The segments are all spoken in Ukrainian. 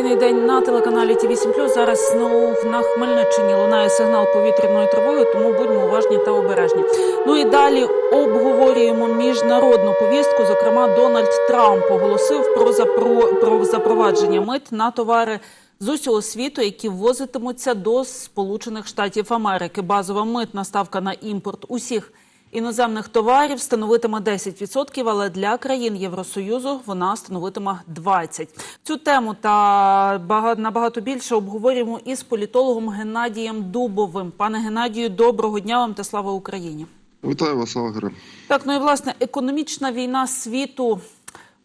інформаційний день на телеканалі Ті 8 Зараз знову на Хмельниччині лунає сигнал повітряної тривоги, тому будьмо уважні та обережні. Ну і далі обговорюємо міжнародну повістку. Зокрема, Дональд Трамп оголосив про запро... про запровадження мит на товари. З усього світу, які ввозитимуться до Сполучених Штатів Америки, базова митна ставка на імпорт усіх іноземних товарів становитиме 10%, але для країн Євросоюзу вона становитиме 20%. Цю тему та бага- набагато більше обговорюємо із політологом Геннадієм Дубовим. Пане Геннадію, доброго дня вам та слава Україні. Вітаю вас, Алгере. Так, ну і власне економічна війна світу.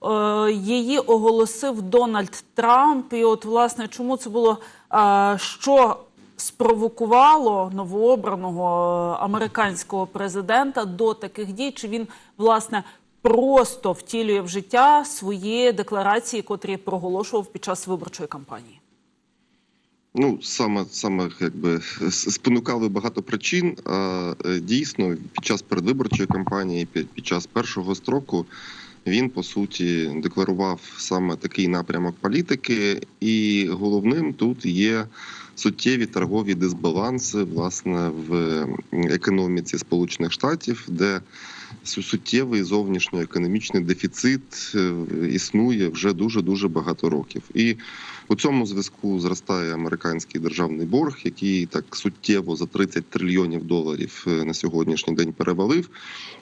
е, Її оголосив Дональд Трамп. І от власне чому це було е, що спровокувало новообраного е, американського президента до таких дій? Чи він власне просто втілює в життя свої декларації, котрі проголошував під час виборчої кампанії? Ну саме саме якби спонукали багато причин. Е, дійсно, під час передвиборчої кампанії, під, під час першого строку, він по суті декларував саме такий напрямок політики, і головним тут є суттєві торгові дисбаланси власне в економіці Сполучених Штатів, де суттєвий зовнішньоекономічний дефіцит е, існує вже дуже дуже багато років. І у цьому зв'язку зростає американський державний борг, який так суттєво за 30 трильйонів доларів е, на сьогоднішній день перевалив.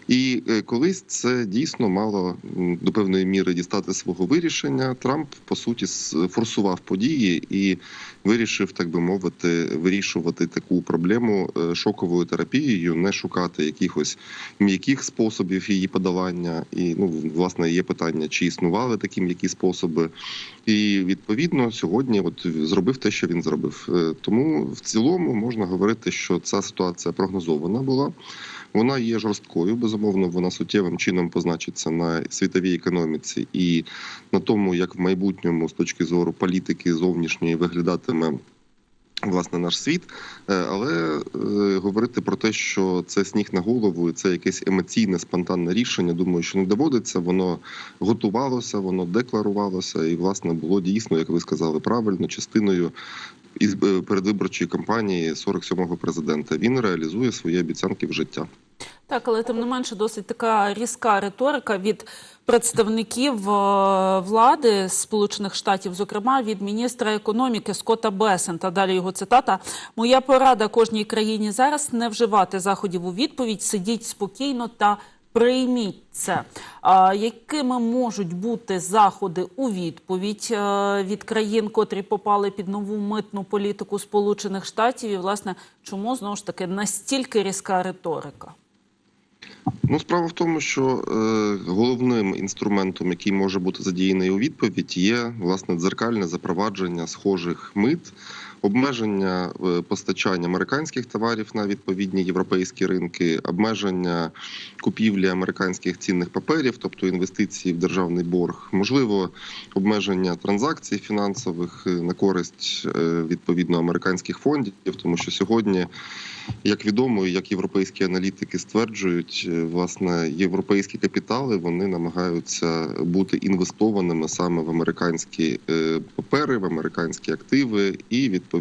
І е, колись це дійсно мало до певної міри дістати свого вирішення. Трамп по суті форсував події і вирішив, так би мовити, вирішувати таку проблему е, шоковою терапією, не шукати якихось м'яких способів її подолання. І ну власне є питання, чи існували такі м'які способи. І відповідно сьогодні, от зробив те, що він зробив. Е, Тому в цілому можна говорити, що ця ситуація прогнозована була. Вона є жорсткою, безумовно, вона суттєвим чином позначиться на світовій економіці і на тому, як в майбутньому, з точки зору політики зовнішньої, виглядатиме. Власне, наш світ, Е, але е, говорити про те, що це сніг на голову, це якесь емоційне спонтанне рішення. Думаю, що не доводиться. Воно готувалося, воно декларувалося, і власне було дійсно, як ви сказали, правильно частиною із е, передвиборчої кампанії 47-го президента. Він реалізує свої обіцянки в життя. Так, але тим не менше досить така різка риторика від представників е, влади Сполучених Штатів, зокрема від міністра економіки Скотта Бесента. Далі його цитата: Моя порада кожній країні зараз не вживати заходів у відповідь, сидіть спокійно та. Прийміть це. А якими можуть бути заходи у відповідь е, від країн, котрі попали під нову митну політику Сполучених Штатів? І власне, чому знову ж таки настільки різка риторика? Ну, справа в тому, що е, головним інструментом, який може бути задіяний у відповідь, є власне дзеркальне запровадження схожих мит, обмеження е, постачання американських товарів на відповідні європейські ринки, обмеження купівлі американських цінних паперів, тобто інвестиції в державний борг, можливо, обмеження транзакцій фінансових е, на користь е, відповідно американських фондів, тому що сьогодні. Як відомо, як європейські аналітики стверджують, власне, європейські капітали вони намагаються бути інвестованими саме в американські папери, в американські активи, і відповідно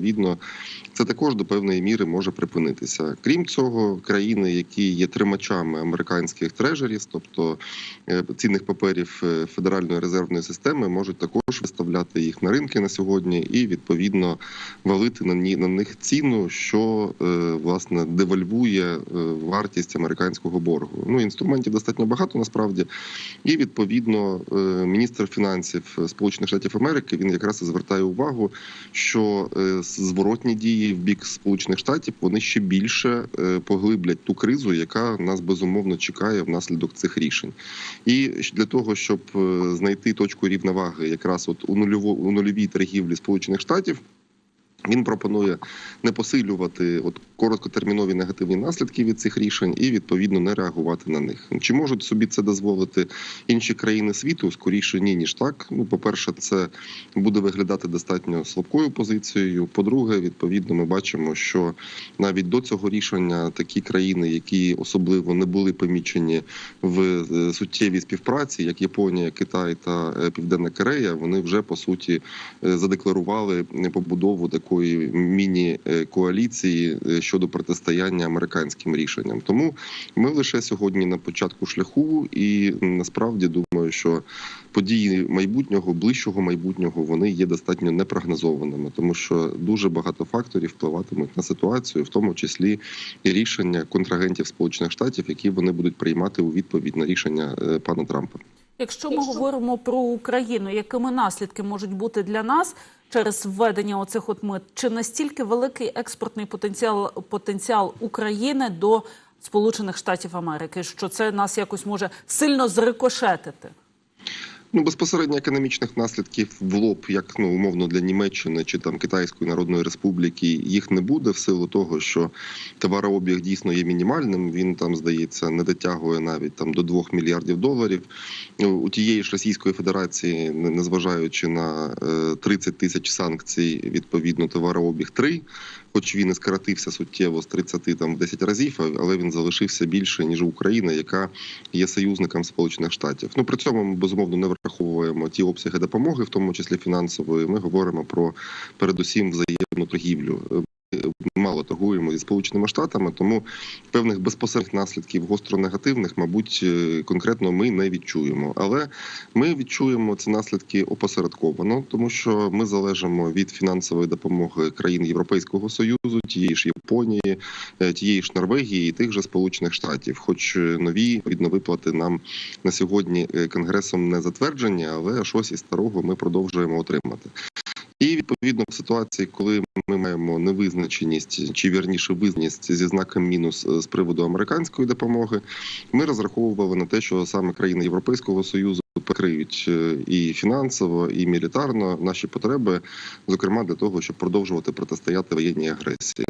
це також до певної міри може припинитися. Крім цього, країни, які є тримачами американських трежерів, тобто е, цінних паперів е, Федеральної резервної системи, можуть також виставляти їх на ринки на сьогодні і відповідно валити на ні на них ціну, що е, власне девальвує вартість американського боргу. Ну інструментів достатньо багато насправді, і відповідно міністр фінансів Сполучених Штатів Америки він якраз звертає увагу, що зворотні дії в бік Сполучених Штатів вони ще більше е, поглиблять ту кризу, яка нас безумовно чекає внаслідок цих рішень. І для того, щоб е, знайти точку рівноваги, якраз от у нульово у нульовій торгівлі Сполучених Штатів. Він пропонує не посилювати от короткотермінові негативні наслідки від цих рішень і відповідно не реагувати на них. Чи можуть собі це дозволити інші країни світу? Скоріше ні, ніж так. Ну, по-перше, це буде виглядати достатньо слабкою позицією. По-друге, відповідно, ми бачимо, що навіть до цього рішення такі країни, які особливо не були помічені в е, суттєвій співпраці, як Японія, Китай та е, Південна Корея, вони вже по суті е, задекларували побудову такої міні-коаліції щодо протистояння американським рішенням. Тому ми лише сьогодні на початку шляху, і насправді думаю, що події майбутнього, ближчого майбутнього, вони є достатньо непрогнозованими, тому що дуже багато факторів впливатимуть на ситуацію, в тому числі і рішення контрагентів Сполучених Штатів, які вони будуть приймати у відповідь на рішення е, пана Трампа. Якщо ми говоримо про Україну, якими наслідки можуть бути для нас через введення оцих от мит? Чи настільки великий експортний потенціал потенціал України до Сполучених Штатів Америки, що це нас якось може сильно зрикошетити? Ну, безпосередньо економічних наслідків в лоб, як ну умовно для Німеччини чи там Китайської Народної Республіки, їх не буде в силу того, що товарообіг дійсно є мінімальним. Він там здається не дотягує навіть там до 2 мільярдів доларів. Ну, У тієї ж Російської Федерації, не- незважаючи на е, 30 тисяч санкцій, відповідно товарообіг 3, хоч він і скоротився суттєво з 30 там в 10 разів, але він залишився більше ніж Україна, яка є союзником Сполучених Штатів. Ну при цьому ми безумовно не враховуємо ті обсяги допомоги, в тому числі фінансової. Ми говоримо про передусім взаємну торгівлю. Мало торгуємо зі сполученими штатами, тому певних безпосередніх наслідків гостро негативних, мабуть, е, конкретно ми не відчуємо. Але ми відчуємо ці наслідки опосередковано, тому що ми залежимо від фінансової допомоги країн Європейського союзу, тієї ж Японії, е, тієї ж Норвегії, і тих же Сполучених Штатів. Хоч е, нові відповідно виплати нам на сьогодні конгресом не затверджені, але щось із старого ми продовжуємо отримати. І відповідно в ситуації, коли ми маємо невизначеність чи вірніше визнаність зі знаком мінус е, з приводу американської допомоги, ми розраховували на те, що саме країни Європейського союзу покриють е, і фінансово, і мілітарно наші потреби, зокрема для того, щоб продовжувати протистояти воєнній агресії.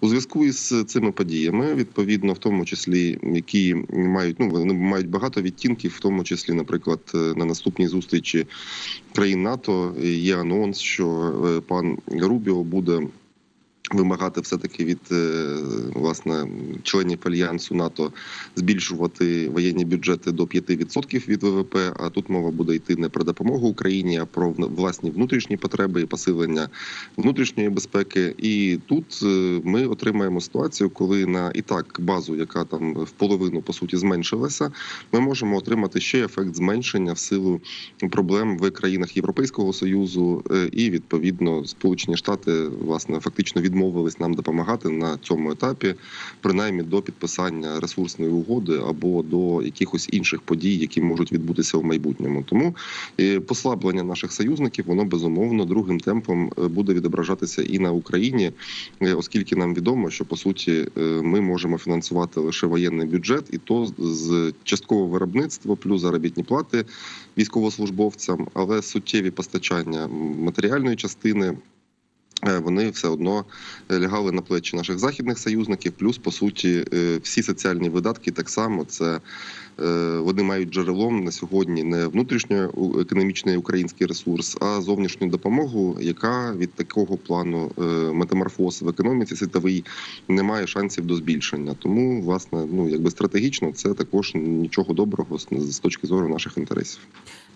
У зв'язку із цими подіями, відповідно, в тому числі які мають ну вони мають багато відтінків, в тому числі, наприклад, е, на наступній зустрічі країн НАТО є анонс, що е, пан Рубіо буде. Вимагати все таки від е, власне членів альянсу НАТО збільшувати воєнні бюджети до 5% від ВВП. А тут мова буде йти не про допомогу Україні, а про власні внутрішні потреби і посилення внутрішньої безпеки. І тут е, ми отримаємо ситуацію, коли на і так базу, яка там в половину по суті зменшилася, ми можемо отримати ще ефект зменшення в силу проблем в країнах Європейського союзу, е, і відповідно Сполучені Штати власне фактично відмовились нам допомагати на цьому етапі, принаймні до підписання ресурсної угоди або до якихось інших подій, які можуть відбутися в майбутньому. Тому послаблення наших союзників воно безумовно другим темпом е, буде відображатися і на Україні, е, оскільки нам відомо, що по суті е, ми можемо фінансувати лише воєнний бюджет, і то з часткового виробництва плюс заробітні плати військовослужбовцям, але суттєві постачання матеріальної частини. Е, Вони все одно е, лягали на плечі наших західних союзників. Плюс, по суті, е, всі соціальні видатки так само це вони мають джерелом на сьогодні не внутрішньоекономічний український ресурс, а зовнішню допомогу, яка від такого плану метаморфоз в економіці світовій не має шансів до збільшення. Тому, власне, ну якби стратегічно це також нічого доброго з точки зору наших інтересів.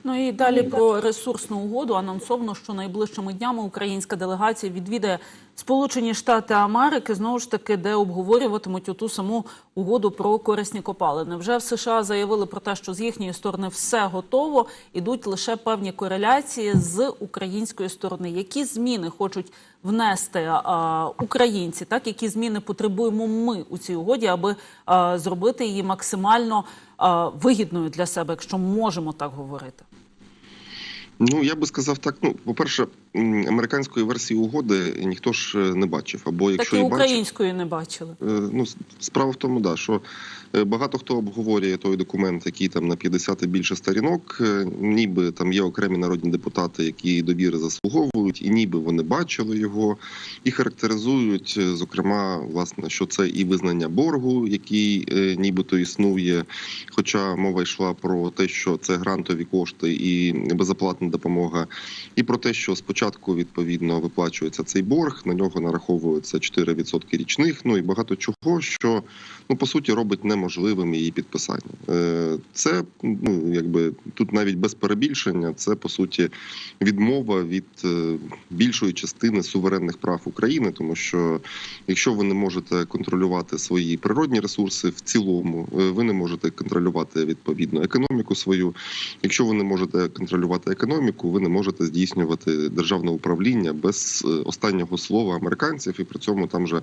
Ну і далі про ресурсну угоду анонсовано, що найближчими днями українська делегація відвідає Сполучені Штати Америки, знову ж таки, де обговорюватимуть оту саму угоду про корисні копалини. Вже в США заявили про те, що з їхньої сторони все готово, ідуть лише певні кореляції з української сторони. Які зміни хочуть внести а, українці, так які зміни потребуємо ми у цій угоді, аби а, зробити її максимально а, вигідною для себе, якщо можемо так говорити. Ну я би сказав так. Ну, по-перше, м, американської версії угоди ніхто ж е, не бачив. Або Так якщо і і бачив, української не бачили. Е, Ну, справа в тому, да, що е, багато хто обговорює той документ, який там на 50 і більше сторінок, ніби там є окремі народні депутати, які довіри заслуговують, і ніби вони бачили його, і характеризують, зокрема, власне, що це і визнання боргу, який нібито існує. Хоча мова йшла про те, що це грантові кошти і безоплатна допомога, і про те, що спочатку відповідно виплачується цей борг, на нього нараховується 4% річних. Ну і багато чого, що ну по суті робить неможливим її підписання. Е, Це ну якби тут навіть без перебільшення, це по суті відмова від е, більшої частини суверенних прав України, тому що якщо ви не можете контролювати свої природні ресурси в цілому, е, ви не можете контролювати відповідно економіку свою. Якщо ви не можете контролювати економіку, ви не можете здійснювати державне управління без е, останнього слова американців, і при цьому там же.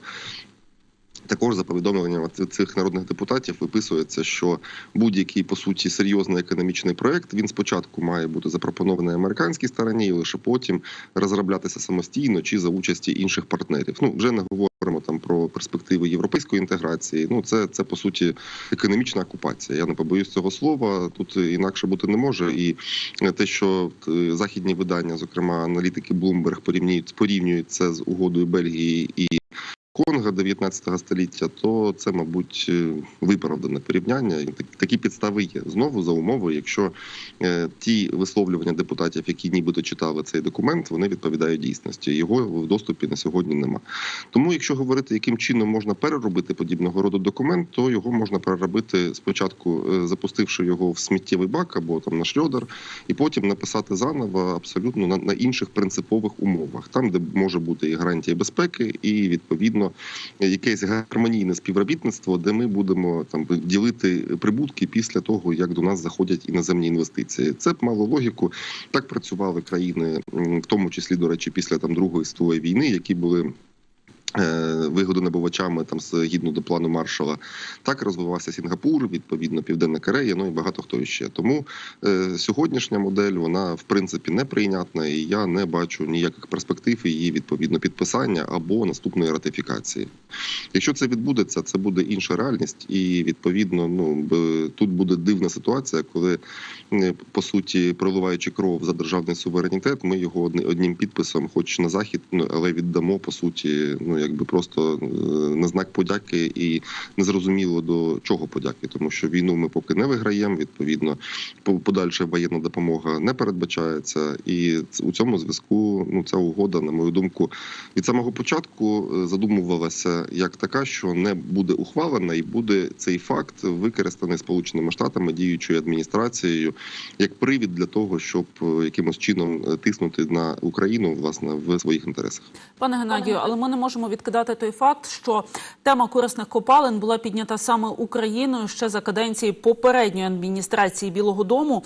Також за повідомленням цих народних депутатів виписується, що будь-який по суті серйозний економічний проект він спочатку має бути запропонований американській стороні, і лише потім розроблятися самостійно чи за участі інших партнерів. Ну вже не говоримо там про перспективи європейської інтеграції. Ну це це по суті економічна окупація. Я не побоюсь цього слова. Тут інакше бути не може. І те, що е, західні видання, зокрема аналітики Bloomberg, порівнюють порівнюють це з угодою Бельгії і. Конга 19 століття, то це, мабуть, е, виправдане порівняння. Такі підстави є знову за умовою, якщо е, ті висловлювання депутатів, які нібито читали цей документ, вони відповідають дійсності. Його в доступі на сьогодні нема. Тому, якщо говорити, яким чином можна переробити подібного роду документ, то його можна переробити спочатку, е, запустивши його в сміттєвий бак або там на шльодер, і потім написати заново абсолютно на інших принципових умовах, там, де може бути і гарантія безпеки, і відповідно якесь гармонійне співробітництво, де ми будемо там ділити прибутки після того, як до нас заходять іноземні інвестиції. Це б мало логіку. Так працювали країни, в тому числі, до речі, після там другої світової війни, які були. Е, Вигодонабувачами там згідно до плану маршала так розвивався Сінгапур, відповідно Південна Корея, ну і багато хто іще. Тому е, сьогоднішня модель вона в принципі неприйнятна, і я не бачу ніяких перспектив її відповідно підписання або наступної ратифікації. Якщо це відбудеться, це буде інша реальність, і відповідно, ну тут буде дивна ситуація, коли по суті проливаючи кров за державний суверенітет, ми його одни- одним підписом, хоч на захід, ну але віддамо по суті, ну якби просто е, на знак подяки і незрозуміло до чого подяки, тому що війну ми поки не виграємо. Відповідно, по- подальша воєнна допомога не передбачається, і у цьому зв'язку ну ця угода, на мою думку, від самого початку е, задумувалася як така, що не буде ухвалена, і буде цей факт використаний Сполученими Штатами діючою адміністрацією як привід для того, щоб е, якимось чином тиснути на Україну власне в своїх інтересах. Пане Геннадію, але ми не можемо відкидати той факт, що тема корисних копалин була піднята саме Україною ще за каденції попередньої адміністрації Білого Дому.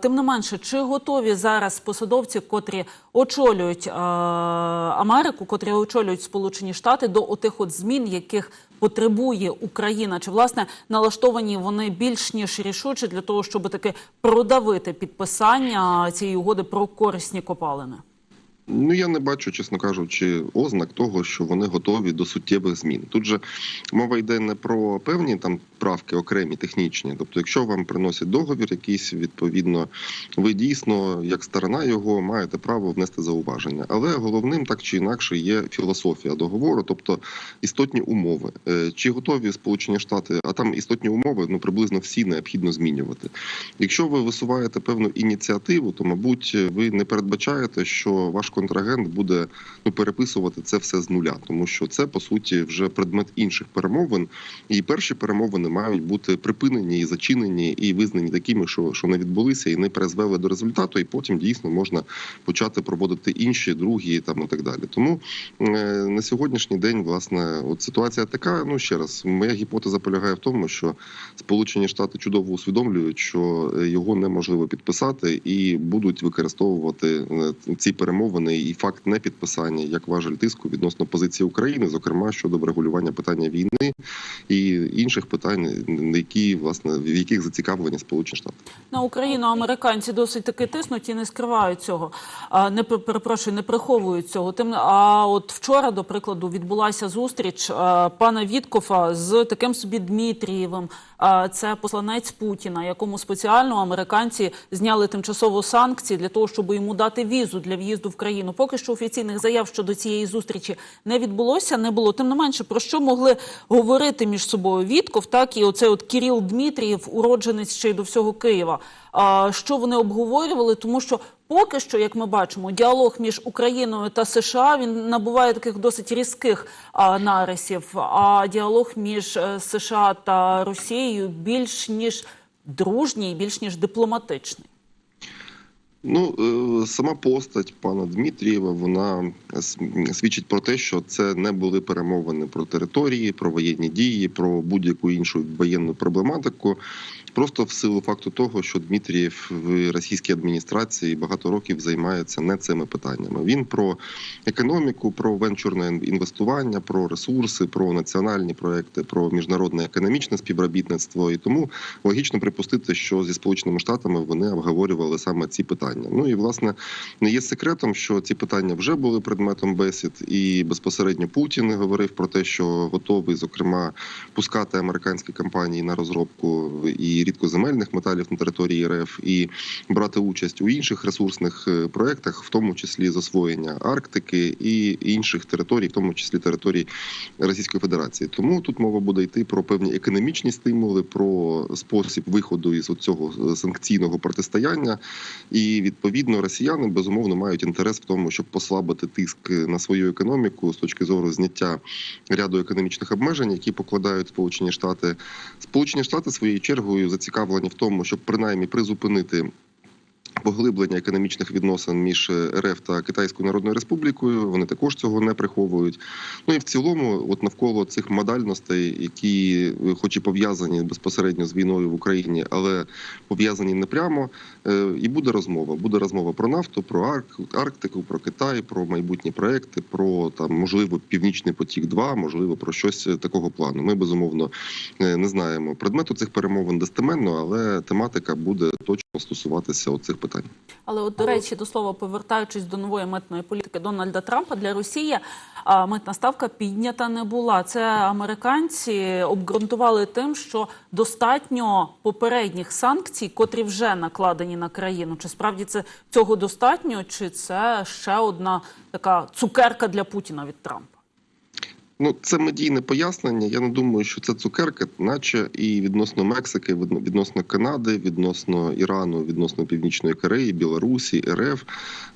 Тим не менше, чи готові зараз посадовці, котрі очолюють Америку, котрі очолюють Сполучені Штати до отих от змін, яких потребує Україна? Чи власне налаштовані вони більш ніж рішуче для того, щоб таки продавити підписання цієї угоди про корисні копалини? Ну я не бачу, чесно кажучи, ознак того, що вони готові до суттєвих змін. Тут же мова йде не про певні там правки окремі технічні. Тобто, якщо вам приносять договір, якийсь відповідно, ви дійсно, як сторона його, маєте право внести зауваження. Але головним так чи інакше є філософія договору, тобто істотні умови. Е, Чи готові Сполучені Штати, а там істотні умови ну приблизно всі необхідно змінювати. Якщо ви висуваєте певну ініціативу, то мабуть ви не передбачаєте, що ваш контрагент буде ну переписувати це все з нуля, тому що це по суті вже предмет інших перемовин, і перші перемовини мають бути припинені і зачинені, і визнані такими, що, що не відбулися і не призвели до результату, і потім дійсно можна почати проводити інші, другі там і так далі. Тому е, на сьогоднішній день, власне, от ситуація така. Ну ще раз, моя гіпотеза полягає в тому, що Сполучені Штати чудово усвідомлюють, що е, його неможливо підписати, і будуть використовувати е, ці перемовини і факт непідписання як важель тиску відносно позиції України, зокрема щодо врегулювання питання війни і інших питань, питань, які власне в яких зацікавлені Сполучені Штати. На Україну американці досить таки тиснуть і не скривають цього. Не пер- перепрошую, не приховують цього. Тим а от вчора, до прикладу, відбулася зустріч пана Віткофа з таким собі Дмитрієвим. Це посланець Путіна, якому спеціально американці зняли тимчасово санкції для того, щоб йому дати візу для в'їзду в країну. Поки що офіційних заяв щодо цієї зустрічі не відбулося, не було. Тим не менше, про що могли говорити між собою Вітков, так і оцей от Кіріл Дмитрієв, уродженець ще й до всього Києва. Що вони обговорювали? Тому що поки що, як ми бачимо, діалог між Україною та США він набуває таких досить різких нарисів. А діалог між е, США та Росією більш ніж дружній, більш ніж дипломатичний. Ну, е, сама постать пана Дмитрієва вона свідчить про те, що це не були перемовини про території, про воєнні дії, про будь-яку іншу воєнну проблематику. Просто в силу факту того, що Дмитрієв в російській адміністрації багато років займається не цими питаннями. Він про економіку, про венчурне інвестування, про ресурси, про національні проекти, про міжнародне економічне співробітництво. І тому логічно припустити, що зі сполученими штатами вони обговорювали саме ці питання. Ну і власне не є секретом, що ці питання вже були предметом бесід, і безпосередньо Путін говорив про те, що готовий, зокрема, пускати американські компанії на розробку і рідкоземельних металів на території РФ, і брати участь у інших ресурсних е, проектах, в тому числі з освоєння Арктики і інших територій, в тому числі територій Російської Федерації. Тому тут мова буде йти про певні економічні стимули, про спосіб виходу із цього санкційного протистояння. І відповідно росіяни безумовно мають інтерес в тому, щоб послабити тиск на свою економіку з точки зору зняття ряду економічних обмежень, які покладають Сполучені Штати. Сполучені Штати своєю чергою зацікавлені в тому, щоб принаймні призупинити. Поглиблення економічних відносин між РФ та Китайською Народною Республікою вони також цього не приховують. Ну і в цілому, от навколо цих модальностей, які, хоч і пов'язані безпосередньо з війною в Україні, але пов'язані не прямо, е, і буде розмова. Буде розмова про нафту, про Арктику, про Китай, про майбутні проекти, про там можливо Північний потік, 2 можливо, про щось такого плану. Ми безумовно е, не знаємо предмету цих перемовин достеменно, але тематика буде точно стосуватися оцих питань. Але от до речі, до слова, повертаючись до нової митної політики Дональда Трампа для Росії, митна ставка піднята не була. Це американці обґрунтували тим, що достатньо попередніх санкцій, котрі вже накладені на країну. Чи справді це цього достатньо, чи це ще одна така цукерка для Путіна від Трампа? Ну, це медійне пояснення. Я не думаю, що це цукерка, наче і відносно Мексики, відно- відносно Канади, відносно Ірану, відносно Північної Кореї, Білорусі, РФ,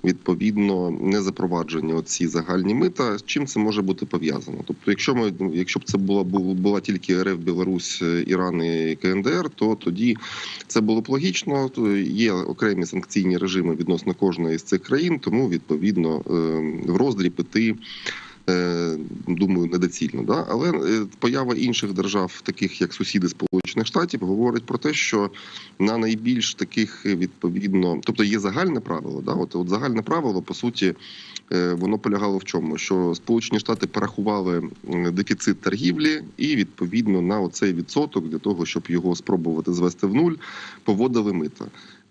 відповідно, не запроваджені оці загальні мита. З чим це може бути пов'язано? Тобто, якщо ми, якщо б це була була тільки РФ, Білорусь, Іран і КНДР, то тоді це було б логічно. Є окремі санкційні режими відносно кожної з цих країн, тому відповідно е, в роздріб іти думаю, недоцільно. Да? Але е, поява інших держав, таких як сусіди Сполучених Штатів, говорить про те, що на найбільш таких е, відповідно, тобто є загальне правило. Да? От, от загальне правило, по суті, е, воно полягало в чому? Що Сполучені Штати порахували дефіцит торгівлі, і відповідно на оцей відсоток для того, щоб його спробувати звести в нуль, поводили мита.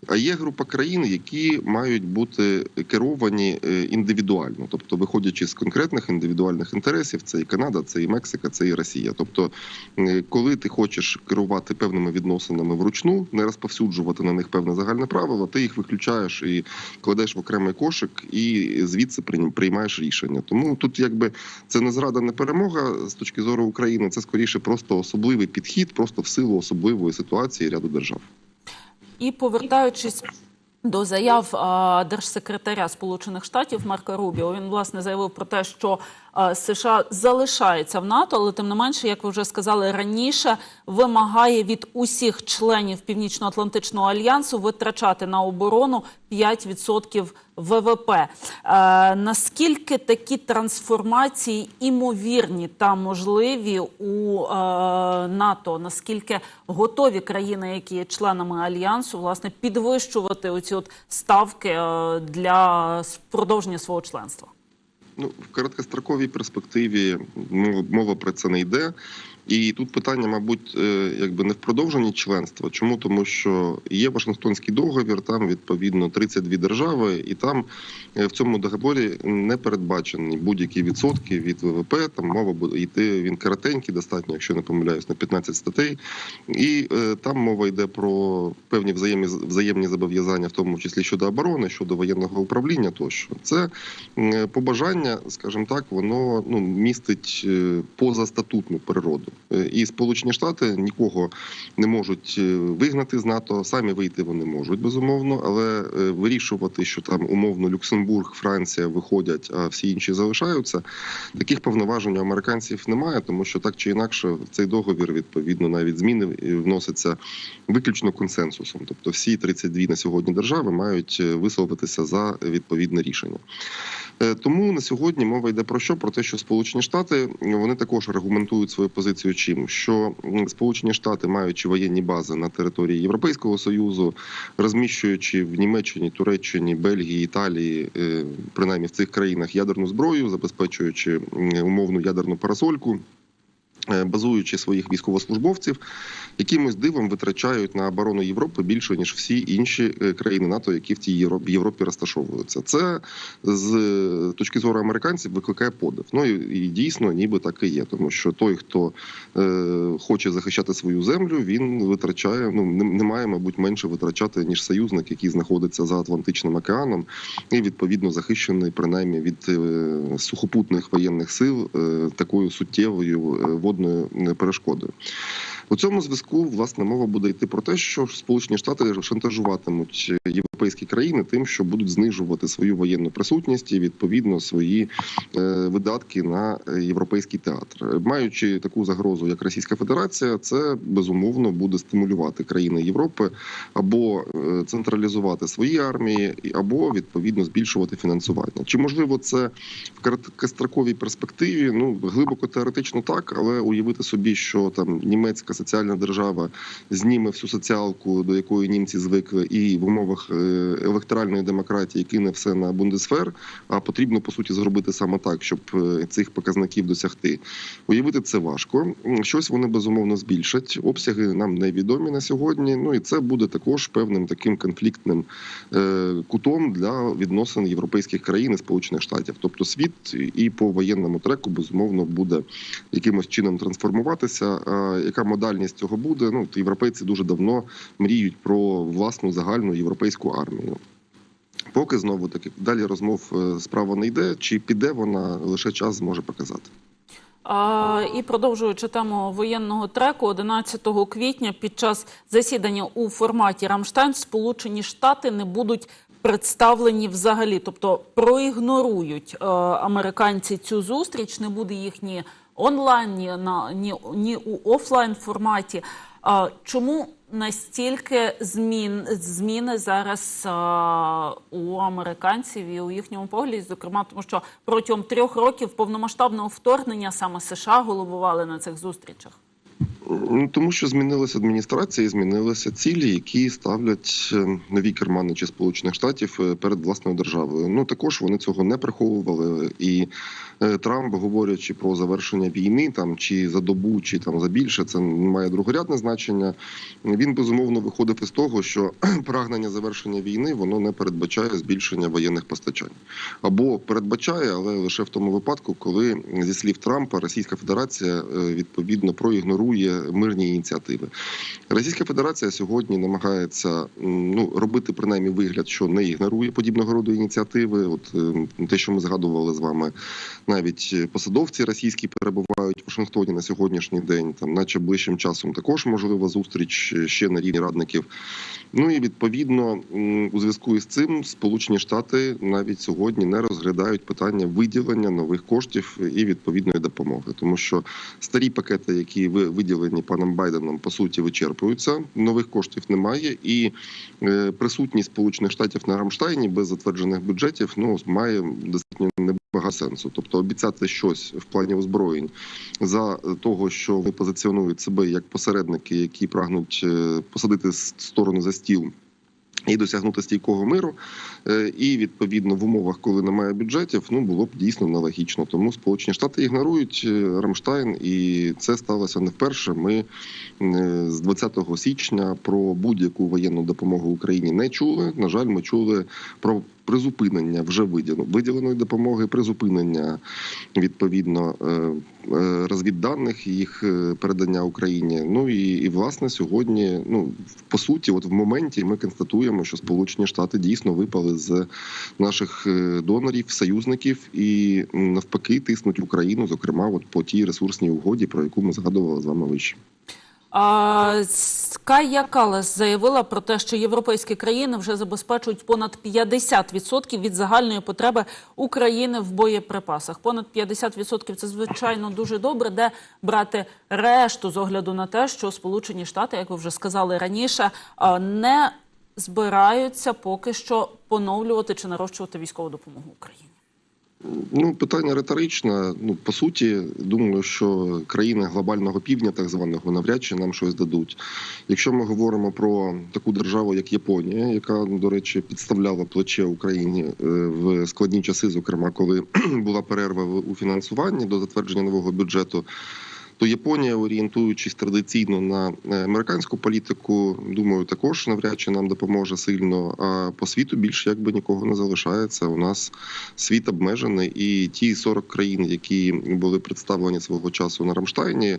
А є група країн, які мають бути керовані е, індивідуально, тобто виходячи з конкретних індивідуальних інтересів, це і Канада, це і Мексика, це і Росія. Тобто, е, коли ти хочеш керувати певними відносинами вручну, не розповсюджувати на них певне загальне правило, ти їх виключаєш і кладеш в окремий кошик, і звідси прийм- приймаєш рішення. Тому тут, якби це не зрада, не перемога з точки зору України, це скоріше просто особливий підхід, просто в силу особливої ситуації ряду держав. І повертаючись до заяв а, держсекретаря Сполучених Штатів Марка Рубіо, він власне заявив про те, що США залишається в НАТО, але тим не менше, як ви вже сказали раніше, вимагає від усіх членів Північно-Атлантичного альянсу витрачати на оборону 5% ВВП. Е, наскільки такі трансформації імовірні та можливі у е, НАТО? Наскільки готові країни, які є членами альянсу, власне підвищувати оці от ставки е, для продовження свого членства? Ну, в короткостроковій перспективі мова, мова про це не йде. І тут питання, мабуть, е, якби не в продовженні членства. Чому? Тому що є Вашингтонський договір, там відповідно 32 держави, і там е, в цьому договорі не передбачені будь-які відсотки від ВВП. Там мова буде йти. Він коротенький, достатньо, якщо не помиляюсь, на 15 статей. І е, там мова йде про певні взаємні взаємні зобов'язання, в тому числі щодо оборони, щодо воєнного управління. Тощо це побажання, скажімо так, воно ну містить позастатутну природу. Е, І Сполучені Штати нікого не можуть е, вигнати з НАТО, самі вийти вони можуть безумовно, але е, вирішувати, що там умовно Люксембург, Франція виходять, а всі інші залишаються. Таких повноважень у американців немає, тому що так чи інакше в цей договір відповідно навіть зміни вносяться виключно консенсусом. Тобто всі 32 на сьогодні держави мають висловитися за відповідне рішення. Е, Тому на сьогодні мова йде про що? Про те, що Сполучені Штати вони також аргументують свою позицію чим, що Сполучені Штати, маючи воєнні бази на території Європейського союзу, розміщуючи в Німеччині, Туреччині, Бельгії, Італії, е, принаймні в цих країнах ядерну зброю, забезпечуючи умовну ядерну парасольку. Е, Базуючи своїх військовослужбовців, якимось дивом витрачають на оборону Європи більше ніж всі інші е, країни НАТО, які в цій Європі розташовуються. Це з е, точки зору американців викликає подив. Ну і, і дійсно, ніби так і є, тому що той, хто е, хоче захищати свою землю, він витрачає. Ну не, має, мабуть, менше витрачати ніж союзник, який знаходиться за Атлантичним океаном, і відповідно захищений принаймні від е, сухопутних воєнних сил е, такою суттєвою е, водною е, перешкодою. У цьому зв'язку власне мова буде йти про те, що Сполучені Штати шантажуватимуть європейські країни тим, що будуть знижувати свою воєнну присутність і відповідно свої е, видатки на європейський театр, маючи таку загрозу, як Російська Федерація, це безумовно буде стимулювати країни Європи або е, централізувати свої армії, або відповідно збільшувати фінансування. Чи можливо це в короткостроковій перспективі? Ну глибоко теоретично так, але уявити собі, що там німецька соціальна держава зніме всю соціалку, до якої німці звикли, і в умовах е, електоральної демократії кине все на бундесфер. А потрібно по суті зробити саме так, щоб е, цих показників досягти. Уявити це важко. Щось вони безумовно збільшать. Обсяги нам невідомі на сьогодні. Ну і це буде також певним таким конфліктним е, кутом для відносин європейських країн і Сполучених Штатів. Тобто світ і по воєнному треку безумовно буде якимось чином трансформуватися. Яка модальність цього буде? Ну європейці дуже давно мріють про власну загальну європейську армію. Поки знову таки далі розмов е, справа не йде. Чи піде вона лише час зможе показати? А, і продовжуючи тему воєнного треку, 11 квітня під час засідання у форматі Рамштайн Сполучені Штати не будуть представлені взагалі, тобто проігнорують е, американці цю зустріч, не буде їх ні онлайн, ні на ні, ні у офлайн форматі. А, чому настільки змін зміни зараз а, у американців і у їхньому погляді, зокрема, тому що протягом трьох років повномасштабного вторгнення саме США головували на цих зустрічах. Ну, Тому що змінилася адміністрація, змінилися цілі, які ставлять е, нові керманичі Сполучених Штатів е, перед власною державою. Ну також вони цього не приховували. І е, Трамп, говорячи про завершення війни, там чи за добу, чи там за більше, це не має другорядне значення. Він безумовно виходив із того, що прагнення завершення війни воно не передбачає збільшення воєнних постачань, або передбачає, але лише в тому випадку, коли зі слів Трампа Російська Федерація відповідно проігнорує мирні ініціативи. Російська Федерація сьогодні намагається ну робити принаймні вигляд, що не ігнорує подібного роду ініціативи. От е, те, що ми згадували з вами, навіть е, посадовці російські перебувають в Вашингтоні на сьогоднішній день, там, наче ближчим часом, також можлива зустріч е, ще на рівні радників. Ну і відповідно у зв'язку із цим Сполучені Штати навіть сьогодні не розглядають питання виділення нових коштів і відповідної допомоги, тому що старі пакети, які ви виділені паном Байденом, по суті вичерпуються. Нових коштів немає, і е, присутність Сполучених Штатів на Рамштайні без затверджених бюджетів ну має достатньо небагато сенсу. Тобто обіцяти щось в плані озброєнь за того, що вони позиціонують себе як посередники, які прагнуть е, посадити сторону за стіл. І досягнути стійкого миру, Е, і відповідно в умовах, коли немає бюджетів, ну було б дійсно нелогічно. Тому Сполучені Штати ігнорують е, Рамштайн, і це сталося не вперше. Ми е, з 20 січня про будь-яку воєнну допомогу Україні не чули. На жаль, ми чули про призупинення вже виділено- виділеної допомоги, призупинення відповідно е, е, розвідданих їх е, передання Україні. Ну і, і власне сьогодні, ну по суті, от в моменті ми констатуємо, що Сполучені Штати дійсно випали з наших донорів, союзників і навпаки тиснуть Україну, зокрема, от по тій ресурсній угоді, про яку ми згадували з вами вище. А, Кая Калас заявила про те, що європейські країни вже забезпечують понад 50% від загальної потреби України в боєприпасах. Понад 50% – це звичайно дуже добре. Де брати решту з огляду на те, що Сполучені Штати, як ви вже сказали раніше, не збираються поки що поновлювати чи нарощувати військову допомогу Україні. Ну, питання риторичне. Ну, по суті, думаю, що країни глобального півдня, так званого, навряд чи нам щось дадуть. Якщо ми говоримо про таку державу, як Японія, яка, до речі, підставляла плече Україні е, в складні часи, зокрема, коли була перерва у фінансуванні до затвердження нового бюджету. То Японія, орієнтуючись традиційно на е, американську політику, думаю, також навряд чи нам допоможе сильно. А по світу більше якби нікого не залишається. У нас світ обмежений, і ті 40 країн, які були представлені свого часу на Рамштайні,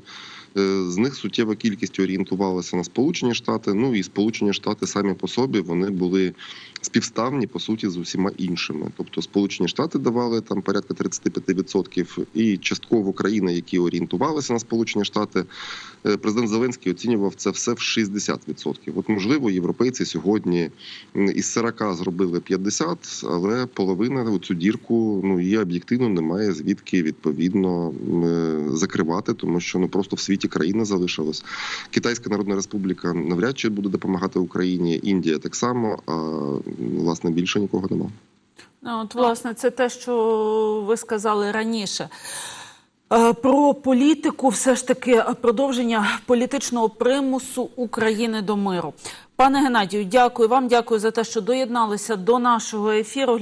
з них суттєва кількість орієнтувалася на Сполучені Штати. Ну і Сполучені Штати самі по собі вони були співставні по суті з усіма іншими. Тобто Сполучені Штати давали там порядка 35%, і частково країни, які орієнтувалися на Сполучені Штати, е, президент Зеленський оцінював це все в 60%. От можливо, європейці сьогодні із 40 зробили 50, але половина у цю дірку ну її об'єктивно немає звідки відповідно е, закривати, тому що ну просто в світі країни залишилось. Китайська Народна Республіка навряд чи буде допомагати Україні. Індія так само. А власне більше нікого немає. Ну, от, власне, це те, що ви сказали раніше. Е, Про політику, все ж таки, е, продовження політичного примусу України до миру. Пане Геннадію, дякую вам. Дякую за те, що доєдналися до нашого ефіру.